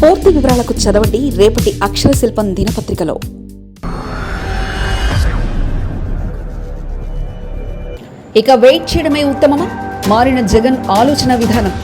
పూర్తి వివరాలకు చదవండి రేపటి అక్షర శిల్పం దినపత్రికలో. ఇక వెయిట్ చేయడమే ఉత్తమమా? మారిన జగన్ ఆలోచన విధానం.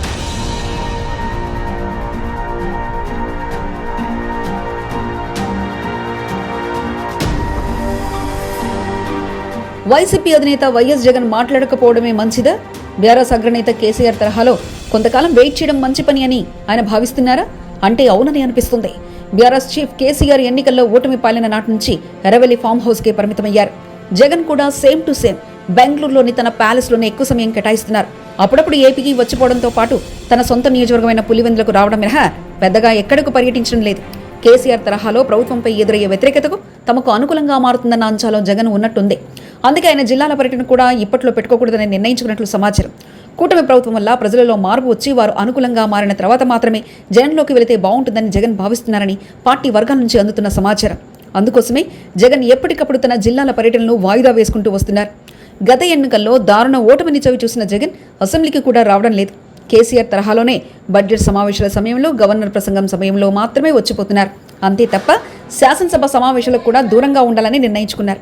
వైసీపీ అధినేత వైఎస్ జగన్ మాట్లాడకపోవడమే మంచిదా? బీఆర్ఎస్ అగ్రనేత కేసీఆర్ తరహాలో కొంతకాలం వెయిట్ చేయడం మంచి పని అని ఆయన భావిస్తున్నారా? అంటే అవునని అనిపిస్తుంది. బీఆర్ఎస్ చీఫ్ కేసీఆర్ ఎన్నికల్లో ఓటమి పాలిన నాటి నుంచి ఎరవెల్లి ఫామ్ హౌస్కే పరిమితమయ్యారు. జగన్ కూడా సేమ్ టు సేమ్ బెంగళూరులోని తన ప్యాలెస్లోనే ఎక్కువ సమయం కేటాయిస్తున్నారు. అప్పుడప్పుడు ఏపీకి వచ్చిపోవడంతో పాటు తన సొంత నియోజకవర్గమైన పులివెందులకు రావడం మినహా పెద్దగా ఎక్కడకు పర్యటించడం లేదు. కేసీఆర్ తరహాలో ప్రభుత్వంపై ఎదురయ్యే వ్యతిరేకతకు తమకు అనుకూలంగా మారుతుందన్న అంచాలో జగన్ ఉన్నట్టుంది. అందుకే ఆయన జిల్లాల పర్యటన కూడా ఇప్పట్లో పెట్టుకోకూడదని నిర్ణయించుకున్నట్లు సమాచారం. కూటమి ప్రభుత్వం వల్ల ప్రజలలో మార్పు వచ్చి వారు అనుకూలంగా మారిన తర్వాత మాత్రమే జగన్లోకి వెళితే బాగుంటుందని జగన్ భావిస్తున్నారని పార్టీ వర్గాల నుంచి అందుతున్న సమాచారం. అందుకోసమే జగన్ ఎప్పటికప్పుడు తన జిల్లాల పర్యటనను వాయిదా వేసుకుంటూ వస్తున్నారు. గత ఎన్నికల్లో దారుణ ఓటమిని చవి చూసిన జగన్ అసెంబ్లీకి కూడా రావడం లేదు. కేసీఆర్ తరహాలోనే బడ్జెట్ సమావేశాల సమయంలో గవర్నర్ ప్రసంగం సమయంలో మాత్రమే వచ్చిపోతున్నారు. అంతే తప్ప శాసనసభ సమావేశాలకు కూడా దూరంగా ఉండాలని నిర్ణయించుకున్నారు.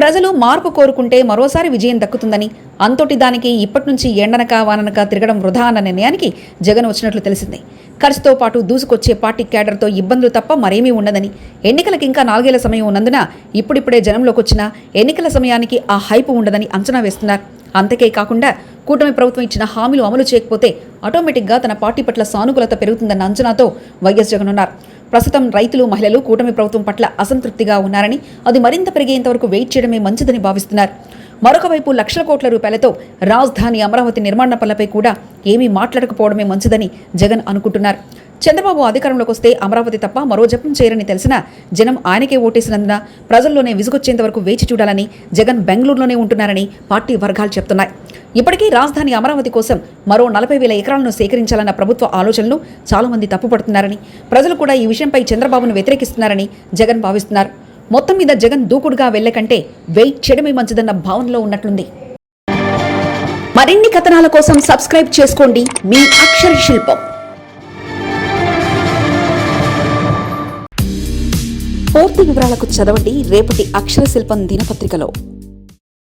ప్రజలు మార్పు కోరుకుంటే మరోసారి విజయం దక్కుతుందని అంతటి దానికి ఇప్పటి నుంచి ఎండనక వాననక తిరగడం వృధా అన్న నిర్ణయానికి జగన్ వచ్చినట్లు తెలిసింది. ఖర్చుతో పాటు దూసుకొచ్చే పార్టీ క్యాడర్తో ఇబ్బందులు తప్ప మరేమీ ఉండదని ఎన్నికలకు ఇంకా నాలుగేళ్ళ సమయం ఉన్నందున ఇప్పుడిప్పుడే జనంలోకి వచ్చిన ఎన్నికల సమయానికి ఆ హైపు ఉండదని అంచనా వేస్తున్నారు. అంతకే కాకుండా కూటమి ప్రభుత్వం ఇచ్చిన హామీలు అమలు చేయకపోతే ఆటోమేటిక్గా తన పార్టీ పట్ల సానుకూలత పెరుగుతుందన్న అంచనాతో వైఎస్ జగన్ ఉన్నారు. ప్రస్తుతం రైతులు మహిళలు కూటమి ప్రభుత్వం పట్ల అసంతృప్తిగా ఉన్నారని అది మరింత పెరిగేంతవరకు వెయిట్ చేయడమే మంచిదని భావిస్తున్నారు. మరొక వైపు లక్షల కోట్ల రూపాయలతో రాజధాని అమరావతి నిర్మాణ పనులపై కూడా ఏమీ మాట్లాడకపోవడమే మంచిదని జగన్ అనుకుంటున్నారు. చంద్రబాబు అధికారంలోకి వస్తే అమరావతి తప్ప మరో జపం చేయరని తెలిసినా జనం ఆయనకే ఓటేసినందున ప్రజల్లోనే విసుగొచ్చేంత వరకు వేచి చూడాలని జగన్ బెంగళూరులోనే ఉంటున్నారని పార్టీ వర్గాలు చెప్తున్నాయి. ఇప్పటికీ రాజధాని అమరావతి కోసం మరో నలభై వేల ఎకరాలను సేకరించాలన్న ప్రభుత్వ ఆలోచనలు చాలామంది తప్పుపడుతున్నారని ప్రజలు కూడా ఈ విషయంపై చంద్రబాబును వ్యతిరేకిస్తున్నారని జగన్ భావిస్తున్నారు. మొత్తం మీద జగన్ దూకుడుగా వెళ్ళకంటే వెయిట్ చేయడమే మంచిదన్న భావనలో ఉన్నట్లుంది. మరిన్ని కథనాల కోసం సబ్స్క్రైబ్ చేసుకోండి మీ అక్షర శిల్పం. పూర్తి వివరాలకు చదవండి రేపటి అక్షర శిల్పం దినపత్రికలో.